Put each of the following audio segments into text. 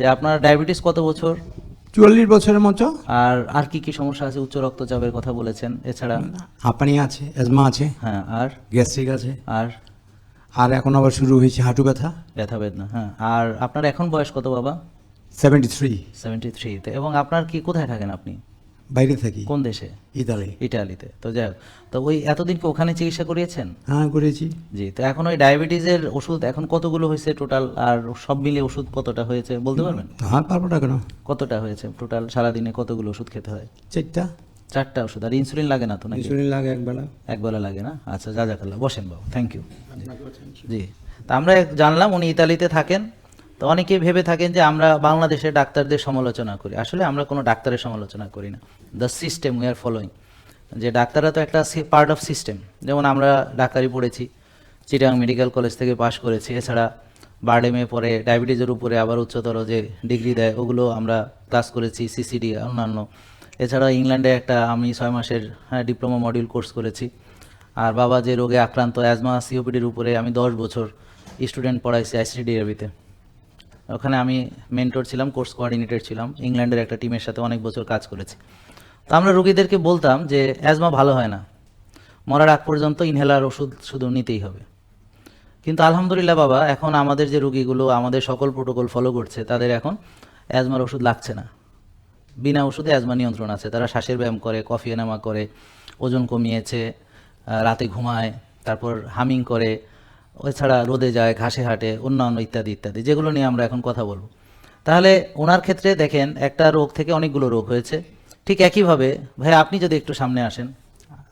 যে আপনার ডায়াবেটিস কত বছর? চুয়াল্লিশ বছরের মতো। আর আর কি কি সমস্যা আছে? উচ্চ রক্তচাপের কথা বলেছেন এছাড়া? হাঁপানি আছে অ্যাজমা আছে হ্যাঁ আর? গ্যাস্ট্রিক আছে আর? আর এখন আবার শুরু হয়েছে হাঁটু ব্যথা। ব্যথা বেদনা হ্যাঁ। আর আপনার এখন বয়স কত বাবা? সেভেন্টি থ্রি সেভেন্টি থ্রিতে এবং আপনার কি কোথায় থাকেন আপনি? বাইরে থাকি। কোন দেশে? ইতালি। ইটালিতে। তো যাই হোক তো ওই এতদিন কি ওখানে চিকিৎসা করিয়েছেন? হ্যাঁ করেছি জি তো এখন ওই ডায়াবেটিসের ওষুধ এখন কতগুলো হয়েছে টোটাল? আর সব মিলিয়ে ওষুধ কতটা হয়েছে বলতে পারবেন? হ্যাঁ পারব না কেন? কতটা হয়েছে টোটাল সারাদিনে কতগুলো ওষুধ খেতে হয়? চারটা। চারটা ওষুধ। আর ইনসুলিন লাগে না তো না ইনসুলিন লাগে একবেলা একবেলা লাগে না? আচ্ছা যা যাকাল্লা বসেন বাবু থ্যাংক ইউ জি। তা আমরা জানলাম উনি ইতালিতে থাকেন। তো অনেকে ভেবে থাকেন যে আমরা বাংলাদেশের ডাক্তারদের সমালোচনা করি। আসলে আমরা কোনো ডাক্তারের সমালোচনা করি না। The system we are following যে ডাক্তাররা তো একটা পার্ট অফ সিস্টেম যেমন আমরা ডাক্তারি পড়েছি, চিটাং মেডিকেল কলেজ থেকে পাশ করেছি। এছাড়া বারডেমে পরে ডায়াবেটিসের উপরে আবার উচ্চতর যে ডিগ্রি দেয়, ওগুলো আমরা ক্লাস করেছি সিসিডি অন্যান্য। এছাড়া ইংল্যান্ডে একটা আমি ছয় মাসের হ্যাঁ ডিপ্লোমা মডিউল কোর্স করেছি। আর বাবা যে রোগে আক্রান্ত অ্যাজমা সিওপিডির উপরে আমি দশ বছর স্টুডেন্ট পড়াইছি আইসিডিআরবিতে ওখানে আমি মেন্টর ছিলাম কোর্স কোঅর্ডিনেটর ছিলাম। ইংল্যান্ডের একটা টিমের সাথে অনেক বছর কাজ করেছি। তো আমরা রুগীদেরকে বলতাম যে অ্যাজমা ভালো হয় না। মরার আগ পর্যন্ত ইনহেলার ওষুধ শুধু নিতেই হবে। কিন্তু আলহামদুলিল্লাহ বাবা, এখন আমাদের যে রুগীগুলো, আমাদের সকল প্রোটোকল ফলো করছে, তাদের এখন অ্যাজমার ওষুধ লাগছে না। বিনা ওষুধে অ্যাজমা নিয়ন্ত্রণ আছে। তারা শ্বাসের ব্যায়াম করে কফি এনামা করে, ওজন কমিয়েছে রাতে ঘুমায়, তারপর হামিং করে এছাড়া রোদে যায়, ঘাসে হাঁটে, অন্যান্য ইত্যাদি ইত্যাদি, যেগুলো নিয়ে আমরা এখন কথা বলব। তাহলে ওনার ক্ষেত্রে দেখেন, একটা রোগ থেকে অনেকগুলো রোগ হয়েছে। ঠিক একইভাবে, ভাই আপনি যদি একটু সামনে আসেন,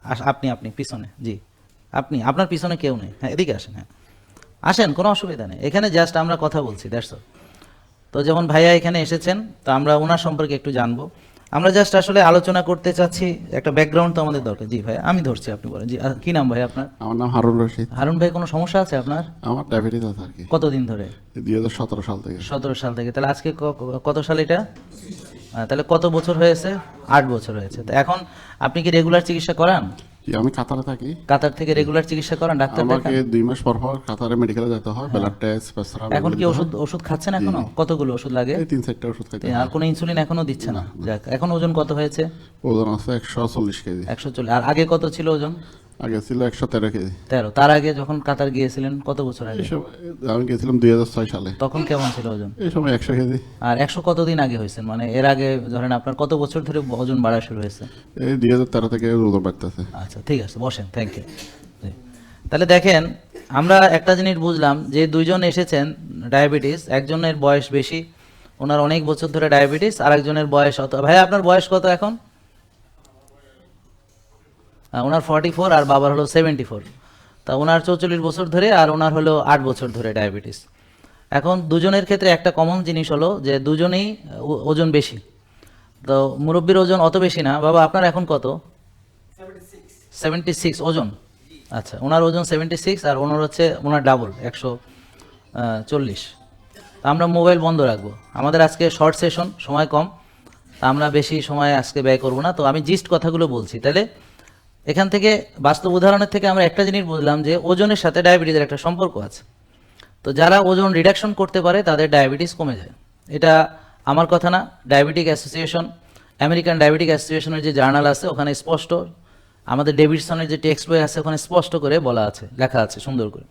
আস- আপনি আপনি, পিছনে, জি, আপনি, আপনার পিছনে কেউ নেই হ্যাঁ এদিকে আসেন হ্যাঁ। আসেন, কোনো অসুবিধা নেই। এখানে জাস্ট আমরা কথা বলছি অল তো যখন ভাইয়া এখানে এসেছেন, তো আমরা ওনার সম্পর্কে একটু জানব। আমরা জাস্ট আসলে আলোচনা করতে চাচ্ছি একটা ব্যাকগ্রাউন্ড তো আমাদের দরকার। জি ভাই আমি ধরছি আপনি বলেন। জি কি নাম ভাই আপনার? আমার নাম হারুন রশিদ। হারুন ভাই কোনো সমস্যা আছে আপনার? আমার ডায়াবেটিস আছে আর কি। কতদিন ধরে? দুই হাজার সতেরো সাল থেকে। সতেরো সাল থেকে। তাহলে আজকে কত সাল এটা? তাহলে কত বছর হয়েছে? আট বছর হয়েছে। তো এখন আপনি কি রেগুলার চিকিৎসা করান? জি, আমি কাতারে থাকি। কাতার থেকে রেগুলার চিকিৎসা করেন ডাক্তার আমাকে দুই মাস পর পর কাতারে মেডিকেলে যেতে হয় ব্লাড টেস্ট পেছাব এখন কি ওষুধ ওষুধ খাচ্ছেন এখনও? কতগুলো ওষুধ লাগে? এই তিন চারটা ওষুধ খাইতে আর কোনো ইনসুলিন এখনও দিচ্ছে না। যাক এখন ওজন কত হয়েছে? ওজন আছে একশো চল্লিশ কেজি। একশো চল্লিশ। আর আগে কত ছিল ওজন? আগে ছিল একশো তেরো কেজি তেরো তার আগে যখন কাতার গিয়েছিলেন কত বছর আগে? আমি গেছিলাম দুই হাজার ছয় সালে। তখন কেমন ছিল ওজন? এই সময় একশো কেজি। আর একশো কতদিন আগে হয়েছেন মানে এর আগে ধরেন আপনার কত বছর ধরে ওজন বাড়া শুরু হয়েছে? এই দুই হাজার তেরো থেকে ওজন বাড়তেছে। আচ্ছা ঠিক আছে বসেন থ্যাংক ইউ তাহলে দেখেন আমরা একটা জিনিস বুঝলাম যে দুইজন এসেছেন ডায়াবেটিস একজনের বয়স বেশি ওনার অনেক বছর ধরে ডায়াবেটিস আর একজনের বয়স অত ভাই আপনার বয়স কত এখন? ওনার ফর্টি ফোর আর বাবার হলো সেভেন্টি ফোর তা ওনার চৌচল্লিশ বছর ধরে আর ওনার হলো আট বছর ধরে ডায়াবেটিস এখন দুজনের ক্ষেত্রে একটা কমন জিনিস হলো যে দুজনেই ওজন বেশি। তো মুরব্বীর ওজন অত বেশি না। বাবা, আপনার এখন কত? সেভেন্টি সিক্স ওজন? আচ্ছা ওনার ওজন সেভেন্টি সিক্স আর ওনার হচ্ছে, ওনার ডাবল একশো চল্লিশ। তা আমরা মোবাইল বন্ধ রাখব। আমাদের আজকে শর্ট সেশন সময় কম। তা আমরা বেশি সময় আজকে ব্যয় করব না। তো আমি জিস্ট কথাগুলো বলছি। তাহলে এখান থেকে বাস্তব উদাহরণের থেকে আমরা একটা জিনিস বুঝলাম যে ওজনের সাথে ডায়াবেটিসের একটা সম্পর্ক আছে। তো যারা ওজন রিডাকশন করতে পারে, তাদের ডায়াবেটিস কমে যায়। এটা আমার কথা না ডায়াবেটিক অ্যাসোসিয়েশন আমেরিকান ডায়াবেটিক অ্যাসোসিয়েশনের যে জার্নাল আছে, ওখানে স্পষ্ট। আমাদের ডেভিডসনের যে টেক্সট বই আছে, ওখানে স্পষ্ট করে বলা আছে, লেখা আছে সুন্দর করে।